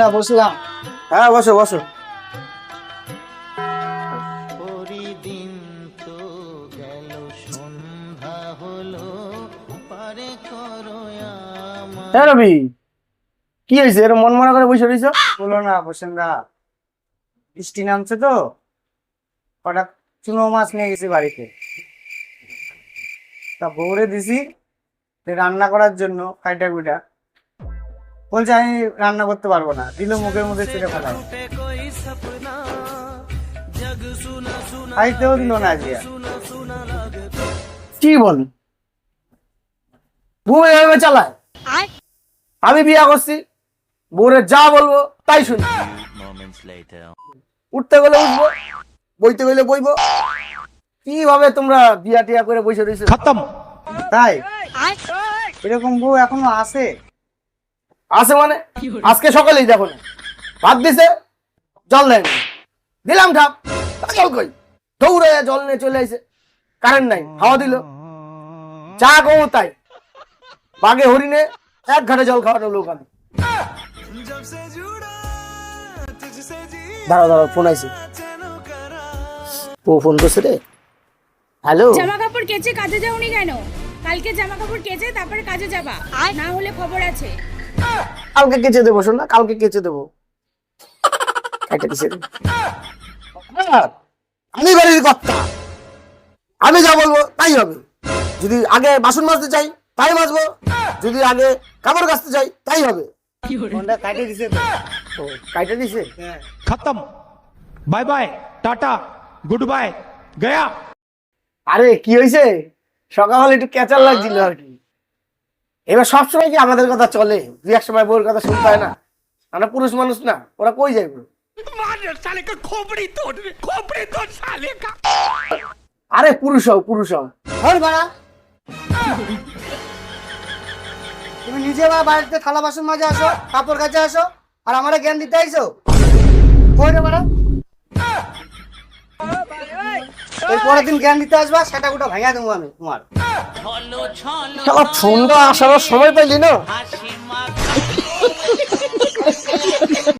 না বসলাম। হ্যাঁ বসো বসো। হ্যাঁ রবি কি হয়েছে? এরকম মন মনে করে বসে রয়েছ বলো না বসেন না বৃষ্টি নামছে তো হঠাৎ চুনো মাছ নিয়ে গেছি বাড়িতে। তা বউরে দিছি রান্না করার জন্য ফাইটা গুইটা বলছে আমি রান্না করতে পারব না। দিল মুখের মধ্যে ছেড়ে ফেলাই খাইতেও দিল না আজকে কি বল? বউ এভাবে চালায়? আমি বিয়া করছি বউরে যা বলব তাই শুনি। উঠতে গেলে উঠবো বইতে গেলে বইবো। কীভাবে তোমরা বিয়া টিয়া করে বসে রয়েছে? খতম। তাই? এরকম বউ এখনও আছে? আছে মানে? আজকে সকালেই দেখো না। ভাত দিছে, জল দেয়নি দিলাম ঠাপ জল কই? দৌড়ে জল নিয়ে চলে আসে কারেন্ট নাই, হাওয়া দিল। চা কমো তাই। বাগে হরিণে, এক ঘাটে জল খাওয়ানো লোক আমি। দাঁড়াও দাঁড়াও ফোন আইছে। ও ফোন করছে রে। হ্যালো জামা কাপড় কেচে কাজে যাওনি কেন? কালকে জামা কাপড় কেচে তারপরে কাজে যাবা। না হলে খবর আছে। কালকে কেচে দেবো শোন না কালকে কেচে দেবো। আমি বাড়ির কর্তা। আমি যা বলব তাই হবে। যদি আগে বাসন মাজতে চাই তাই মাজবো। যদি আগে কামড় কাছতে চাই তাই হবে। হ্যাঁ। খতম। Bye bye tata goodbye গয়া। আরে কি হয়েছে সকাল একটু ক্যাচার লাগছিল আর কি। এবার সবসময় কি আমাদের কথা চলে? দু এক সময় বউর কথা শুনতে হয় না? আমরা পুরুষ মানুষ না ওরা কই যাইব? আরে পুরুষ হও পুরুষ হও। হল বাড়া তুমি নিজে বা বাড়িতে থালা বাসন মাজে আসো কাপড় কাছে আসো আর আমারে জ্ঞান দিতে আইসো। কই রে বাড়া ওই পরের দিন জ্ঞান দিতে আসবা সেটা গোটা ভাঙা দেবো আমি তোমার। শালা ফোনটা আসার সময় পাইলি না?